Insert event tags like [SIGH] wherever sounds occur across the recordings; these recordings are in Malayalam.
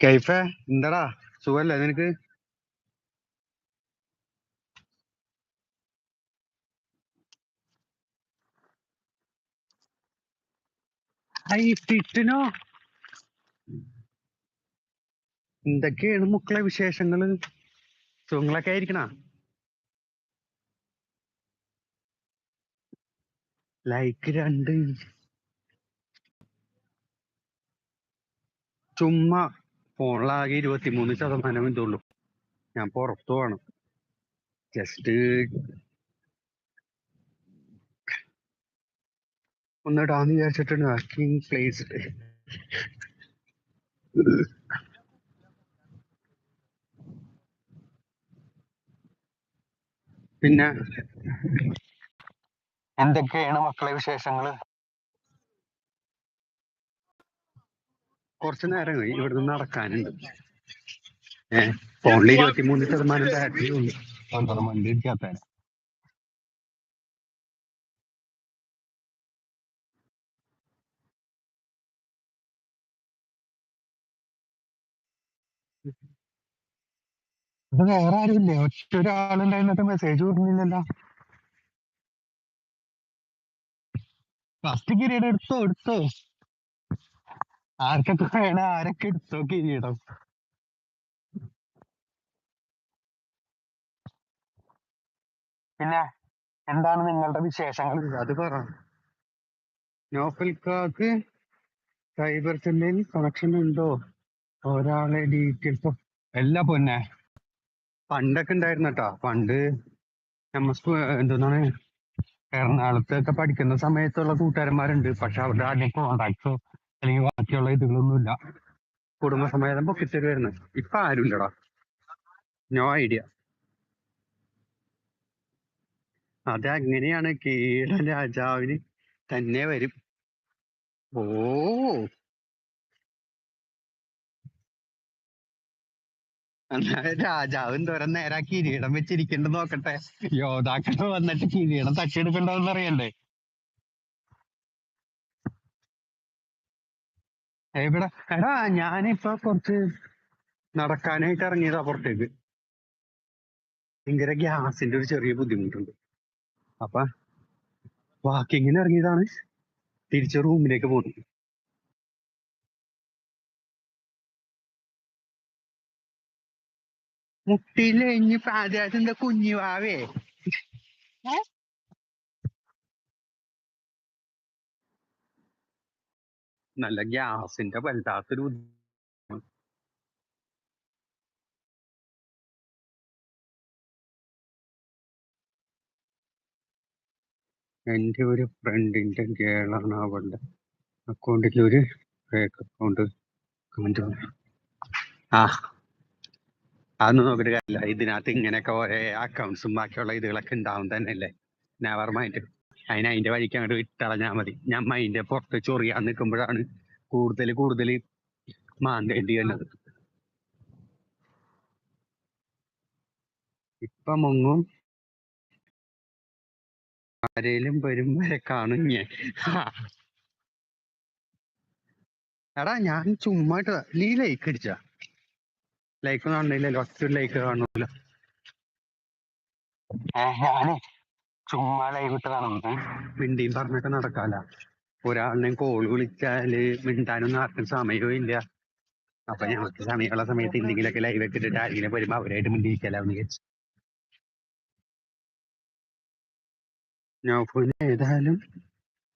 കൈഫേ എന്താടാ? സുഖല്ലേ നിനക്ക്? ഐ ടിറ്റിനോ എന്തൊക്കെയാണ് മക്കളെ വിശേഷങ്ങൾ? സുഖങ്ങളൊക്കെ ആയിരിക്കണ? ലൈക്ക് രണ്ട്. ചുമ്മാ ഫോണിലാകെ ഇരുപത്തിമൂന്ന് ശതമാനം ഇതുള്ളൂ ഞാൻ പുറത്തു പോവാണ്. ജസ്റ്റ് ഒന്ന് ഇടാന്ന് വിചാരിച്ചിട്ടുണ്ട് വർക്കിംഗ് പ്ലേസ് പിന്നെ എന്തൊക്കെയാണ് മക്കളെ വിശേഷങ്ങൾ? കുറച്ചു നേരം ഇവിടുന്ന് നടക്കാനുണ്ട്. ഏഹ് ഫോണിൽ ഇരുപത്തിമൂന്ന് ശതമാനം ബാറ്ററി ഉണ്ട്. ഇരിക്കാത്ത ഇത് വേറെ ആരുമില്ലേ? ഒറ്റ ഒരാളുണ്ടായിരുന്നിട്ട് മെസ്സേജ് കൊടുക്കുന്നില്ലല്ലോ ഫസ്റ്റ് കിരീടം എടുത്തോ? എടുത്തോ? ആർക്കൊക്കെ വേണം ആരൊക്കെ എടുത്തോ കിരീടം പിന്നെ എന്താണ് നിങ്ങളുടെ വിശേഷങ്ങൾ? അത് പറഞ്ഞു നോഫൽക്കാക്ക് സൈബർ സെല്ലിൽ കണക്ഷൻ ഉണ്ടോ? ഒരാളെ ഡീറ്റെയിൽസ് എല്ലാ പൊന്നെ. പണ്ടൊക്കെ ഉണ്ടായിരുന്നു കേട്ടോ പണ്ട് നമ്മ എന്താണ് എറണാകുളത്തൊക്കെ പഠിക്കുന്ന സമയത്തുള്ള കൂട്ടുകാരന്മാരുണ്ട്. പക്ഷെ അവരുടെ ആദ്യം കോണ്ടാക്ട്സോ അല്ലെങ്കിൽ ബാക്കിയുള്ള ഇതുകളൊന്നുമില്ല. കുടുംബസമേതം പൊക്കിത്തരുമായിരുന്നു ഇപ്പൊ ആരുമില്ലടാ നോ ഐഡിയ അതങ്ങനെയാണ് കീഴ രാജാവിന് തന്നെ വരും. ഓ. രാജാവ് എന്തോരം നേരാ കിരീടം വെച്ചിരിക്കണ്ട നോക്കട്ടെ. യോദ്ധാക്കൾ വന്നിട്ട് കിരീടം തട്ടിയെടുക്കണ്ടോന്ന് അറിയണ്ടേ എവിടെ എടാ ഞാനിപ്പോ കുറച്ച് നടക്കാനായിട്ട് ഇറങ്ങിയതാ പുറത്തേക്ക്. ഭയങ്കര ഗ്യാസിന്റെ ഒരു ചെറിയ ബുദ്ധിമുട്ടുണ്ട്. അപ്പൊ വാക്കിങ്ങിന് ഇറങ്ങിയതാണ്. തിരിച്ച് റൂമിലേക്ക് പോകുന്നത് മുട്ടിയിൽ ഇനി പാചകത്തിന്റെ കുഞ്ഞു നല്ല ഗ്യാസിന്റെ വല്ലാത്തൊരു എന്റെ ഒരു ഫ്രണ്ടിന്റെ ഗേളാണ് അവളുടെ അക്കൗണ്ടിൽ ഒരു ഫേക്ക് അക്കൗണ്ട് കമന്റ് ആ. അതൊന്നും നോക്കിട്ട് കാര്യമില്ല. ഇതിനകത്ത് ഇങ്ങനെയൊക്കെ ഓരോ അക്കൗണ്ട്സും ബാക്കിയുള്ള ഇതുകളൊക്കെ ഉണ്ടാവും തന്നെയല്ലേ? നെവർ മൈൻഡ് അതിന് അതിന്റെ വഴിക്ക് അങ്ങോട്ട് വിട്ടളഞ്ഞാൽ മതി. ഞാൻ മൈൻഡ് പുറത്ത് ചൊറിയാൻ നിൽക്കുമ്പോഴാണ് കൂടുതൽ കൂടുതൽ മാന്തേണ്ടി വന്നത് ഇപ്പൊ മുങ്ങും. ആരേലും വരും വരെ കാണും ഞാൻ. എടാ ഞാൻ ചുമ്മാ നീ ലൈക്ക് അടിച്ച ലൈക്ക് കാണുന്നില്ലല്ലോ. ഒറ്റ ലൈക്ക് കാണൂല ചുമ്മാ ലൈവ് ഇട്ടതാണ് മിണ്ടിയും പറഞ്ഞൊക്കെ നടക്കാല. ഒരാളിനെ കോൾ വിളിച്ചാൽ മിണ്ടാനൊന്നും ആർക്കും സമയവും ഇല്ല. അപ്പൊ ഞങ്ങൾക്ക് സമയമുള്ള സമയത്ത് എന്തെങ്കിലുമൊക്കെ ലൈവ് ഒക്കെ ഇട്ടിട്ട് ആരെങ്കിലും വരുമ്പോ അവരായിട്ട് മിണ്ടിയിരിക്കലാന്ന് വിചാരിച്ചു. നൗഫുവിന് ഏതായാലും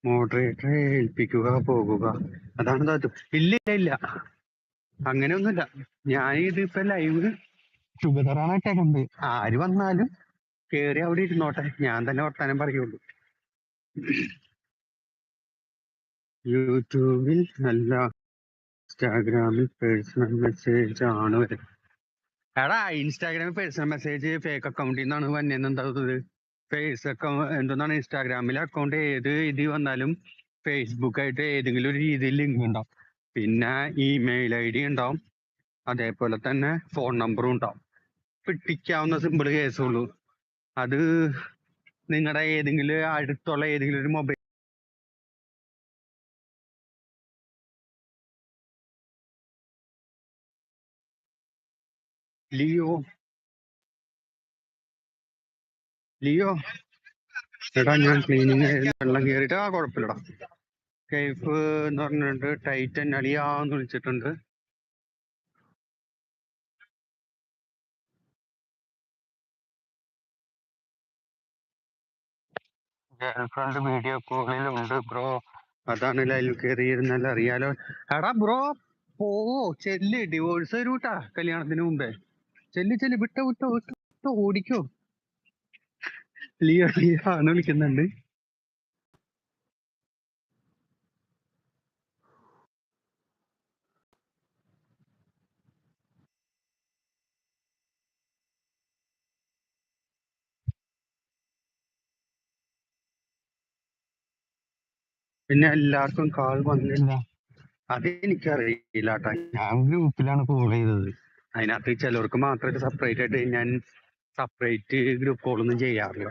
മോഡറേറ്ററെ ഏൽപ്പിക്കുക പോകുക. അതാണ് താത്തു ഇല്ല ഇല്ല ഇല്ല. അങ്ങനെയൊന്നുമില്ല. ഞാൻ ഇതിപ്പോ ലൈവ് ടുഗദറാണ് ഇട്ടേക്കുന്നത് ആര് വന്നാലും കേറി അവിടെ ഇരുന്നോട്ടെ. ഞാൻ തന്നെ വർത്താനം പറയുള്ളൂ. യൂട്യൂബിൽ അല്ല ഇൻസ്റ്റാഗ്രാമിൽ പേഴ്സണൽ മെസ്സേജ് ആണ് വരുന്നത് എടാ ഇൻസ്റ്റാഗ്രാമിൽ പേഴ്സണൽ മെസ്സേജ് ഫേക്ക് അക്കൗണ്ടിൽ നിന്നാണ് വന്നേന്ന് എന്താ ഫേസ് അക്കൗണ്ട് എന്താണ് ഇൻസ്റ്റാഗ്രാമിലെ അക്കൗണ്ട് ഏത് ഇതിൽ വന്നാലും ഫേസ്ബുക്ക് ആയിട്ട് ഏതെങ്കിലും ഒരു രീതിയിൽ ലിങ്ക് ഉണ്ടാവും. പിന്നെ ഇമെയിൽ ഐ ഡി ഉണ്ടാവും. അതേപോലെ തന്നെ ഫോൺ നമ്പറും ഉണ്ടാവും. പിടിക്കാവുന്ന സിമ്പിൾ കേസുള്ളൂ അത് നിങ്ങളുടെ ഏതെങ്കിലും അടുത്തുള്ള ഏതെങ്കിലും ഒരു മൊബൈൽ ലിയോ. ലിയോ. എടാ ഞാൻ ക്ലീനിങ് വെള്ളം കയറിയിട്ട് ആ കുഴപ്പമില്ലടാ. കൈഫ് എന്ന് പറഞ്ഞിട്ടുണ്ട് ടൈറ്റൻ അലിയാന്ന് വിളിച്ചിട്ടുണ്ട്. ഗേൾഫ്രണ്ട് വീഡിയോ കോളിൽ ഉണ്ട് ബ്രോ അതാണ് ലൈവ് കയറിയിരുന്നാൽ അറിയാലോ. എടാ ബ്രോ പോവോ. ചെല്ല് ഡിവോഴ്സ് വരൂട്ടാ കല്യാണത്തിന് മുമ്പേ. ചെല്ല് ചെല്ല് വിട്ടോ വിട്ടോ വിട്ടോ ഓടിക്കോ. ലിയോ ലിയോ ആണ് വിളിക്കുന്നുണ്ട്? പിന്നെ എല്ലാവർക്കും കാൾ വന്നില്ല അത് എനിക്കറിയില്ല കേട്ടാ ഞാൻ ഗ്രൂപ്പിലാണ് കോൾ ചെയ്തത്. അതിനകത്ത് ചിലർക്ക് മാത്രമായിട്ട് സെപ്പറേറ്റ് ആയിട്ട് ഞാൻ സെപ്പറേറ്റ് ഗ്രൂപ്പ് കോളൊന്നും ചെയ്യാറില്ല.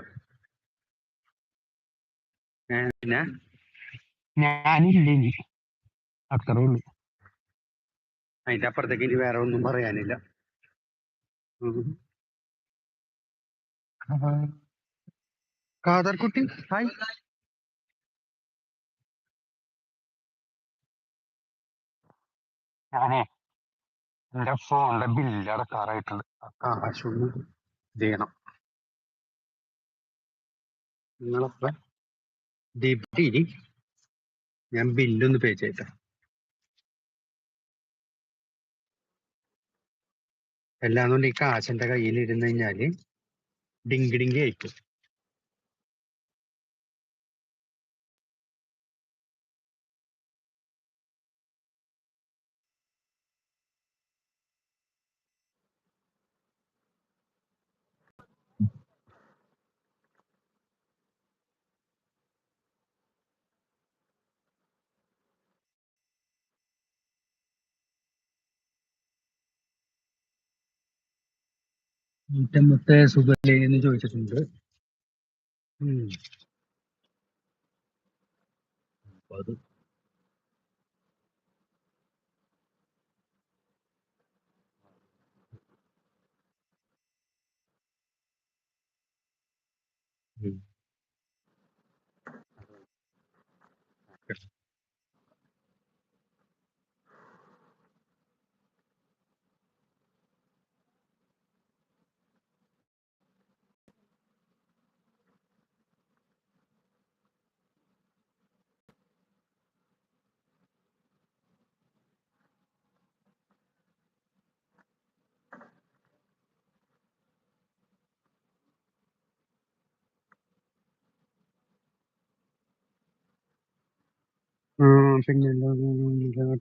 പിന്നെ? ഞാനില്ല ഇനി അത്രേ ഉള്ളൂ അതിന്റെ അപ്പുറത്തേക്ക് ഇനി വേറെ ഒന്നും പറയാനില്ല. ഉം. കാ- കാദർകുട്ടി ഹായ് ഞാനേ എന്റെ ഫോണിന്റെ ബില്ല് അടക്കാറായിട്ടുണ്ട് കാശൊന്ന് ഇത് ചെയ്യണം. നിങ്ങളപ്പ ദീപ്തി ഞാൻ ബില്ലൊന്ന് പേ ചെയ്തേ എല്ലാം കൊണ്ട് ഈ കാശ് എന്റെ കയ്യിൽ ഇരുന്ന് കഴിഞ്ഞാൽ ഡിങ്കി ഡിങ്കി ആയിരിക്കും. നൂറ്റമ്പത്തെ സുഖല്ലേ എന്ന് ചോദിച്ചിട്ടുണ്ട്. അത് ഉം. ആ, പിന്നെ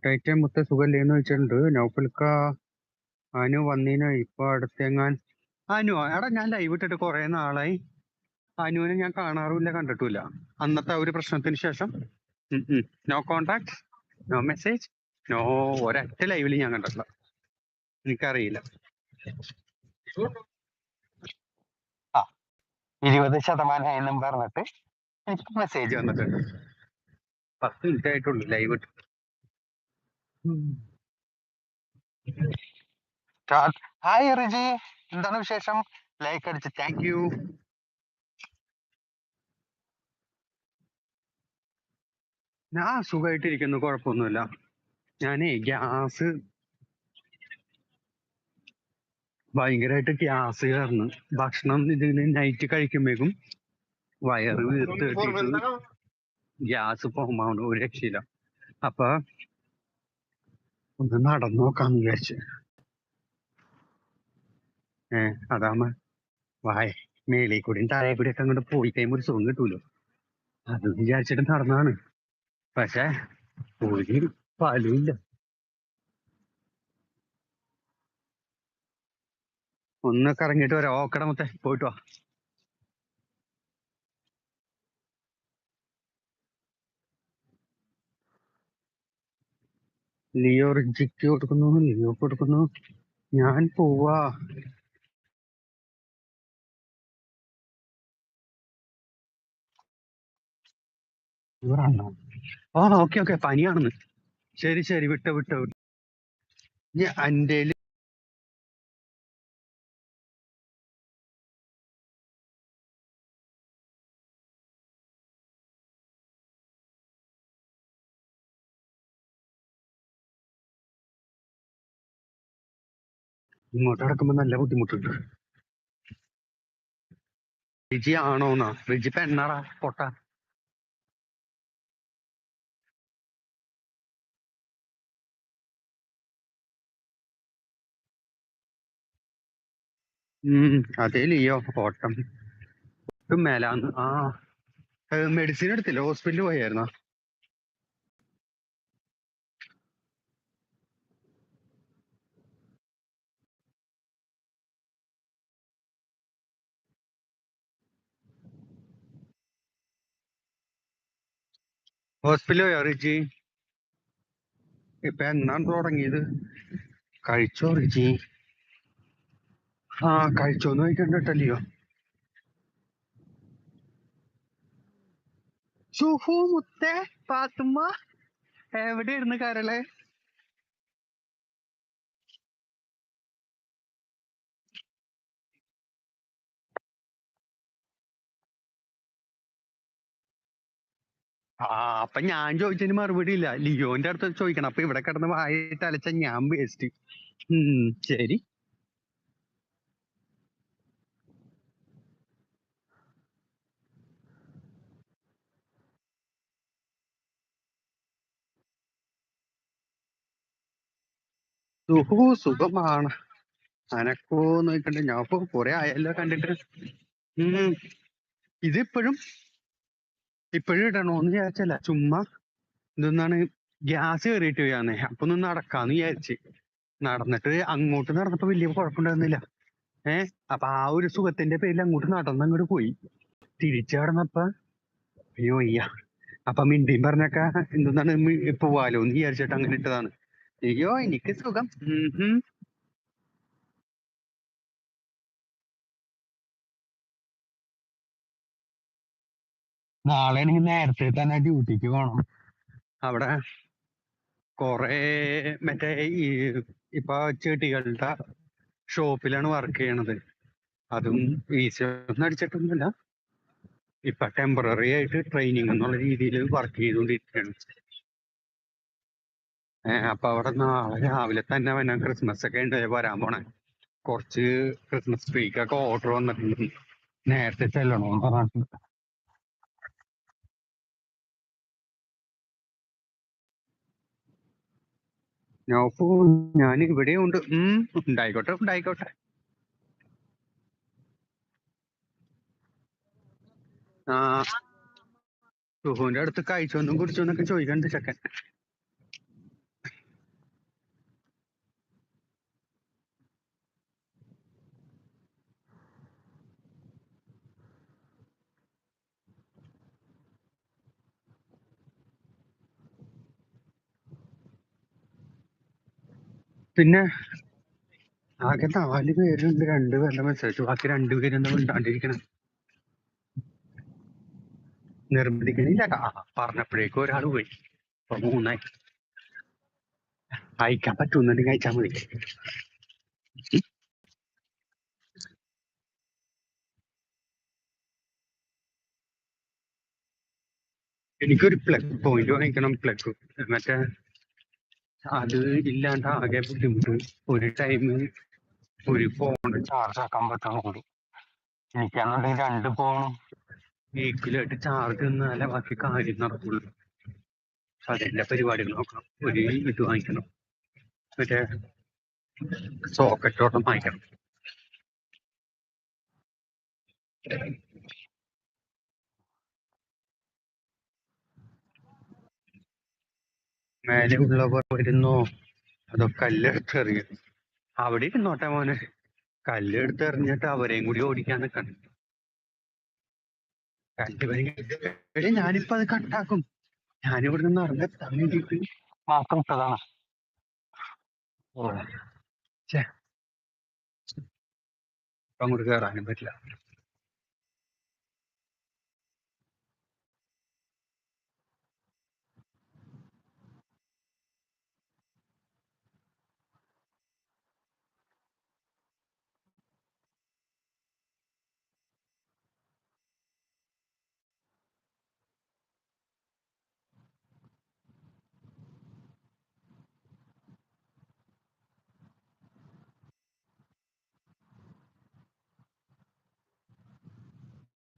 ടൈറ്റൻ മുത്ത സുഖല്ലേന്ന് എന്ന് ചോദിച്ചിട്ടുണ്ട് നൗഫൽക്ക അനു വന്നീനോ ഇപ്പൊ അടുത്തെങ്ങാൻ. അനു എടാ ഞാൻ ലൈവ് ഇട്ടിട്ട് കുറെ നാളായി. അനുവിനെ ഞാൻ കാണാറുമില്ല കണ്ടിട്ടില്ല അന്നത്തെ ഒരു പ്രശ്നത്തിന് ശേഷം. No contact no message no ഒരൊറ്റ ലൈവിൽ ഞാൻ കണ്ടിട്ടില്ല. എനിക്കറിയില്ല. ആ ഇരുപത് ശതമാനം എന്നും പറഞ്ഞിട്ട് എനിക്ക് മെസ്സേജ് വന്നിട്ടുണ്ട്. പത്ത് മിനിറ്റ് ആയിട്ടുള്ളൂ ലൈവ് ഹായ് റിജി. എന്താണ് വിശേഷം? ലൈക്ക് അടിച്ച് താങ്ക് യു ഞാൻ സുഖമായിട്ടിരിക്കുന്നു കുഴപ്പമൊന്നുമില്ല. ഞാനേ ഗ്യാസ് ഭയങ്കരമായിട്ട് ഗ്യാസ് കയറുന്നു ഭക്ഷണം ഇതിന് നൈറ്റ് കഴിക്കുമ്പോഴേക്കും വയറ് വീർത്ത് ഗ്യാസ് പോകുമ്പോൾ ഒരു രക്ഷയില്ല. അപ്പൊ ഒന്ന് നടന്നു നോക്കാന്ന് വിചാരിച്ച്. ഏ അതാമ വായ മേലെ കൂടിയും താഴെ കൂടി ഒക്കെ അങ്ങോട്ട് പോയി കഴിയുമ്പോ ഒരു സുഖം കിട്ടൂലോ? അത് വിചാരിച്ചിട്ട് നടന്നാണ്. പക്ഷെ ഒരു ഫലമില്ല ഒന്ന് കറങ്ങിട്ട് വരാം. ഓക്കട മൊത്തം പോയിട്ട് വാ. ലിയോ റിജിക്ക് കൊടുക്കുന്നു ലിയോ കൊടുക്കുന്നു. ഞാൻ പോവാ. ഇവരാണോ ആ ഓക്കെ ഓക്കെ പനിയാണെന്ന്. ശരി ശരി വിട്ട വിട്ട വിട്ടോ. ഞാൻ എന്റെ ഇങ്ങോട്ട് അടക്കുമ്പോ നല്ല ബുദ്ധിമുട്ടുണ്ട്. റിജി ആണോന്നാ? റിജി പെണ്ണാടാ പൊട്ട. അതേ ലിയോ ഓട്ടം. മേലാന്ന് ആ. മെഡിസിൻ എടുത്തില്ല? ഹോസ്പിറ്റലിൽ പോയായിരുന്നോ? ഹോസ്പിറ്റലിൽ പോയോ റിജി ഇപ്പൊ എന്നാണ് തുടങ്ങിയത്? കഴിച്ചോ റിജി? ആ കഴിച്ചോന്ന് ചോദിക്കണ്ടല്ലോ സുഹു മുത്തേ പാത്തുമ്മ എവിടെയായിരുന്നു കരളെ ആ അപ്പൊ ഞാൻ ചോദിച്ചതിന് മറുപടി ഇല്ല. ലിയോന്റെ അടുത്ത് ചോദിക്കണം. അപ്പൊ ഇവിടെ കിടന്ന് വായിട്ട് അലച്ച ഞാൻ വേസ്റ്റ്. ശരി. സുഖമാണ്. അനക്കോ നോക്കണ്ടേ ഞാൻ ഇപ്പൊ കൊറേ ആയല്ലോ കണ്ടിട്ട്. ഉം ഇതിപ്പോഴും ഇപ്പോഴും ഇടണോന്ന് വിചാരിച്ചല്ല. ചുമ്മാ ഇതൊന്നാണ് ഗ്യാസ് കയറിയിട്ട് പോയാന്നേ അപ്പൊ ഒന്ന് നടക്കാന്ന് വിചാരിച്ച്. നടന്നിട്ട് അങ്ങോട്ട് നടന്നപ്പോ വലിയ കുഴപ്പമുണ്ടായിരുന്നില്ല. ഏ? അപ്പൊ ആ ഒരു സുഖത്തിന്റെ പേരിൽ അങ്ങോട്ട് നടന്ന് അങ്ങോട്ട് പോയി. തിരിച്ചു കടന്നപ്പ അയ്യോ അയ്യ. അപ്പൊ മിണ്ടിയും പറഞ്ഞൊക്കെ എന്താണ് പോവാലോ എന്ന് വിചാരിച്ചിട്ട് അങ്ങനെ ഇട്ടതാണ്. അയ്യോ എനിക്ക് സുഖം. ഉം. നാളെ എനിക്ക് നേരത്തെ തന്നെ ഡ്യൂട്ടിക്ക് പോണം. അവിടെ കൊറേ മറ്റേ ഈ ഇപ്പൊ ചെടികളുടെ ഷോപ്പിലാണ് വർക്ക് ചെയ്യണത്. അതും വീശൊന്നും അടിച്ചിട്ടൊന്നുമില്ല. ഇപ്പൊ ടെമ്പററി ആയിട്ട് ട്രെയിനിങ് എന്നുള്ള രീതിയിൽ വർക്ക് ചെയ്തുകൊണ്ടിരിക്കുകയാണ് ഏഹ് അപ്പൊ അവിടെ നാളെ രാവിലെ തന്നെ പിന്നെ ക്രിസ്മസ് ഒക്കെ ഉണ്ട്. വരാൻ പോണേ. കുറച്ച് ക്രിസ്മസ് ട്രീക്കൊക്കെ ഓർഡർ വന്നിട്ടുണ്ട്. നേരത്തെ ചെല്ലണോന്ന് പറഞ്ഞിട്ടുണ്ട് ഞാൻ ഇവിടെ ഉണ്ട്. ഉം ഉണ്ടായിക്കോട്ടെ ഉണ്ടായിക്കോട്ടെ. ആ സുഹുവിന്റെ അടുത്ത് കഴിച്ചോന്നും കുടിച്ചോന്നൊക്കെ ചോദിക്കണ്ട് ചെക്കൻ. പിന്നെ ആകെ നാല് പേരുണ്ട് രണ്ട് പേരുടെ മെസ്സേജ് ബാക്കി രണ്ട് എന്താ മിണ്ടാണ്ടിരിക്കണം? നിർബന്ധിക്കണില്ല. പറഞ്ഞപ്പോഴേക്കും ഒരാൾ പോയി. അപ്പൊ മൂന്നായി. അയക്കാൻ പറ്റുന്നുണ്ടെങ്കിൽ അയച്ചാൽ മതി. എനിക്കൊരു പ്ലഗ് പോയിന്റ് വാങ്ങിക്കണം പ്ലഗ് മറ്റേ അത് ഇല്ലാണ്ട് ആകെ ബുദ്ധിമുട്ട്. ഒരു ടൈം ഒരു ഫോൺ ചാർജ് ആക്കാൻ പറ്റുന്നുള്ളൂ എനിക്കാണെന്നുണ്ടെങ്കിൽ രണ്ട് ഫോണും ഈക്വലായിട്ട് ചാർജ് നിന്നാലേ ബാക്കി കാര്യം നടക്കുള്ളൂ. അതിന്റെ പരിപാടികൾ നോക്കണം. ഒരു ഇത് വാങ്ങിക്കണം. മറ്റേ സോക്കറ്റോട്ടം വാങ്ങിക്കണം. മേലെ ഉള്ളവർ വരുന്നോ അതോ കല്ലെടുത്തെറിയും അവിടെ ഇരുന്നോട്ടെ മോനെ. കല്ലെടുത്തെറിഞ്ഞിട്ട് അവരെയും കൂടി ഓടിക്കാൻ നിൽക്കണം. കല്ല് ഞാനിപ്പോ അത് കട്ടാക്കും. ഞാനിവിടെ നിന്ന് ഇറങ്ങെത്താൻ വേണ്ടിട്ട് മാത്രം ഇട്ടതാണ്. അങ്ങോട്ട് കേറാനും പറ്റില്ല.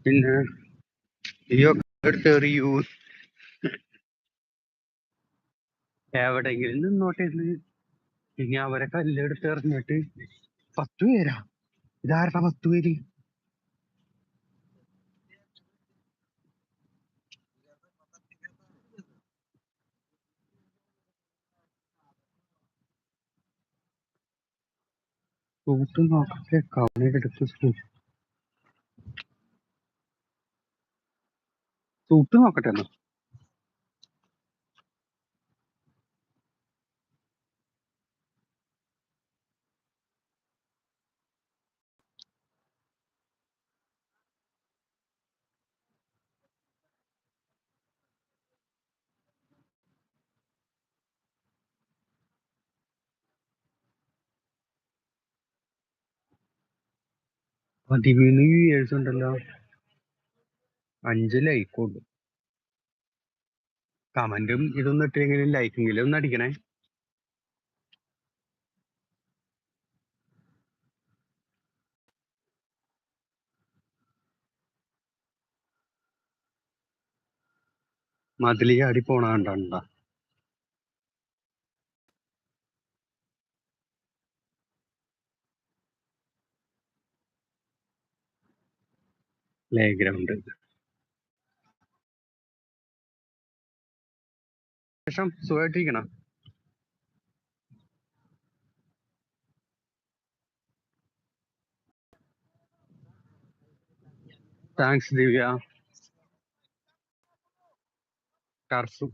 പിന്നെ അയ്യോ എടുത്തെറിയൂ എവിടെങ്കിലും നിന്നോട്ടെ എന്ന് ഇനി അവരെ കല്ലെടുത്ത് എറിഞ്ഞിട്ട് പത്ത് പേരാ. ഇതാരുടെ പത്ത് പേര്? സൂട്ട് നോക്കട്ടെ കവണെടുത്ത് സൂട്ട് സൂട്ട് നോക്കട്ടെ എന്നാ. പതിമൂന്ന് വ്യൂയേഴ്സ് ഉണ്ടല്ലോ. അഞ്ച് ലൈക്കുള്ളൂ കമന്റും ഇതൊന്നും ഇട്ടില്ലെങ്കിലും ലൈക്കെങ്കിലും ഒന്ന് അടിക്കണേ മതിലി ചാടി പോണ കണ്ടാ ഗ്രൗണ്ട് ശേഷം സുഖമായിട്ടിരിക്കണം താങ്ക്സ് ദിവ്യ ടർഫ്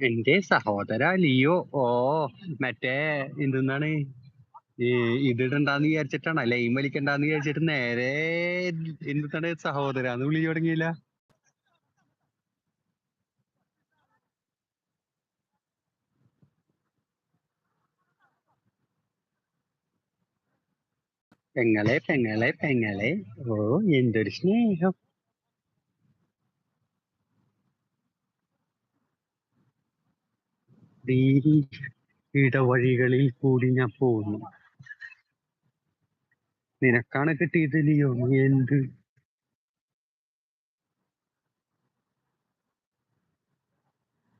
എന്റെ സഹോദര ലിയോ ഓ മറ്റേ എന്തെന്നാണ്? ഈ വിചാരിച്ചിട്ടാണ് ലൈം വലിക്കണ്ടാന്ന് വിചാരിച്ചിട്ട് നേരെ എന്താണ് സഹോദരാന്ന് വിളി തുടങ്ങിയില്ല? പെങ്ങളെ പെങ്ങളെ പെങ്ങളെ. ഓ എന്തൊരു സ്നേഹം. ഈ ഇടവഴികളിൽ കൂടി ഞാൻ പോകുന്നു. നിനക്കാണ് കിട്ടിയത് ലിയോ? നീ എന്ത്?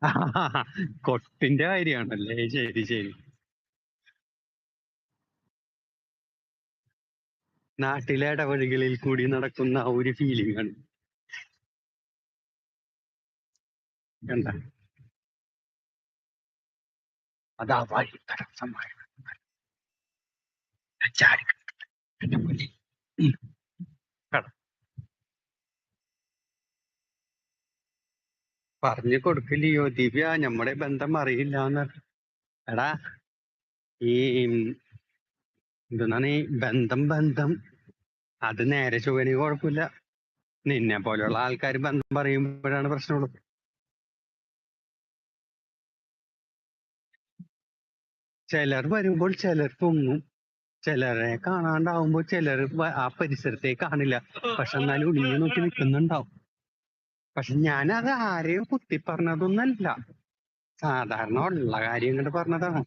[LAUGHS] കൊട്ടിന്റെ കാര്യമാണല്ലേ? ശരി ശരി. നാട്ടിലെ ഇടവഴികളിൽ കൂടി നടക്കുന്ന ഒരു ഫീലിംഗ് ആണ്. കണ്ട? അതാ വഴി തടസ്സമായി. പറഞ്ഞു കൊടുക്കില്ലയോ ദിവ്യ നമ്മുടെ ബന്ധം അറിയില്ല എടാ ഈ എന്താണ് ഈ ബന്ധം ബന്ധം? അത് നേരെ ചൊവ്വന് കുഴപ്പമില്ല. നിന്നെ പോലെയുള്ള ആൾക്കാർ ബന്ധം പറയുമ്പോഴാണ് പ്രശ്നമുള്ളത്. ചിലർ വരുമ്പോൾ ചിലർ പൊങ്ങും ചിലരെ കാണാണ്ടാവുമ്പോൾ ചിലർ ആ പരിസരത്തെ കാണില്ല. പക്ഷെ എന്നാലും ഒളിഞ്ഞു നോക്കി നിൽക്കുന്നുണ്ടാവും. പക്ഷെ ഞാനത് ആരെയും കുത്തി പറഞ്ഞതൊന്നല്ല സാധാരണ ഉള്ള കാര്യം കണ്ട് പറഞ്ഞതാണ്.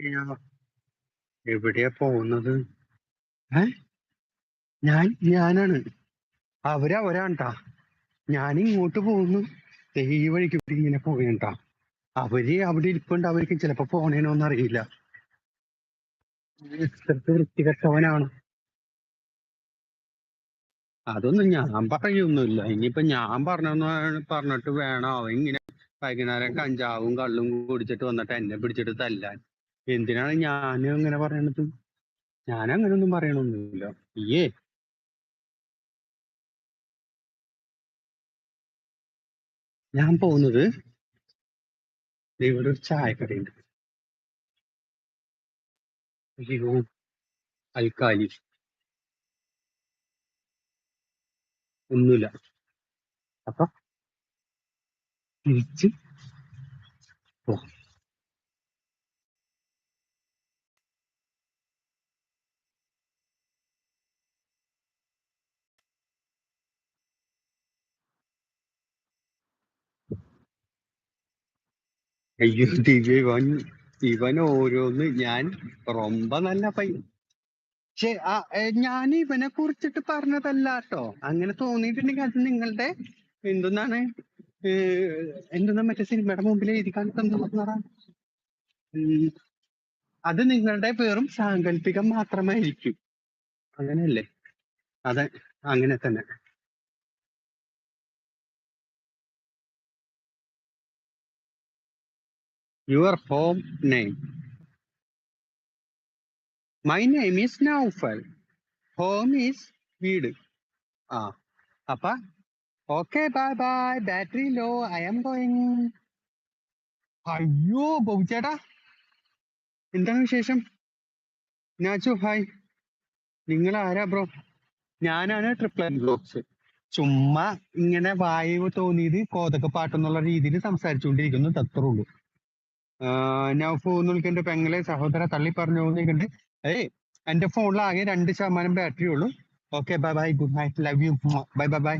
ഞാ- എവിടെയാ പോകുന്നത്? ഏ? ഞാൻ ഞാനാണ്. അവർ അവരാണ്ടാ ഞാൻ ഇങ്ങോട്ട് പോകുന്നു ഈ വഴിക്ക് ഇങ്ങനെ ട്ടാ അവർ അവിടെ ഇരിപ്പുണ്ട്. അവർക്ക് ചിലപ്പോ പോണേനോന്ന് അറിയില്ല. വൃത്തികെട്ടവനാണ്. അതൊന്നും ഞാൻ പറയൊന്നുമില്ല. ഇനിയിപ്പോ ഞാൻ പറഞ്ഞെന്ന് പറഞ്ഞിട്ട് വേണം. അവൻ ഇങ്ങനെ വൈകുന്നേരം കഞ്ചാവും കള്ളും കുടിച്ചിട്ട് വന്നിട്ട് എന്നെ പിടിച്ചിട്ട് തല്ലാൻ. എന്തിനാണ് ഞാനും ഇങ്ങനെ പറയണത്? ഒന്നും പറയണൊന്നുമില്ല. ഇയ്യേ. ഞാൻ പോകുന്നത് ഇവിടെ ഒരു ചായക്കടയുണ്ട്. അയ്യോ അൽക്കാലി. ഒന്നുമില്ല. അപ്പൊ തിരിച്ച് പോ അയ്യോ ദിവ്യ ഇവൻ ഇവൻ ഓരോന്ന് ഞാൻ റൊമ്പ നല്ല പൈ പക്ഷേ ഞാൻ ഇവനെ കുറിച്ചിട്ട് പറഞ്ഞതല്ല കേട്ടോ അങ്ങനെ തോന്നിയിട്ടുണ്ടെങ്കിൽ അത് നിങ്ങളുടെ എന്തെന്നാണ് എന്തെന്നാ മറ്റേ സിനിമയുടെ മുമ്പിൽ എഴുതി കാണിക്കുന്നതാ അത് നിങ്ങളുടെ വെറും സാങ്കല്പികം മാത്രമായിരിക്കും. അങ്ങനെയല്ലേ? അതെ അങ്ങനെ തന്നെ. Your home name my name is Naufal home is വീട്. ആ അപ്പ okay bye bye battery low I am going അയ്യോ ബൗചേട്ടാ എന്താണ് വിശേഷം? നാച്ചു ഹായ് നിങ്ങൾ ആരാ ബ്രോ ഞാനാണ് ട്രിപ്ലൻ ബ്ലോക്സ് ചുമ്മാ ഇങ്ങനെ വായു തോന്നിയത് കോതക പാട്ടെന്നുള്ള രീതിയിൽ സംസാരിച്ചുകൊണ്ടിരിക്കുന്നു തത്രേ ഉള്ളൂ. നൗഫു എന്റെ പെങ്ങളെ സഹോദര തള്ളി പറഞ്ഞു പോകുന്നുണ്ട് ഏയ് എന്റെ ഫോണിൽ ആകെ രണ്ട് ശതമാനം ബാറ്ററി ഉള്ളൂ. Okay bye bye good night love you bye bye bye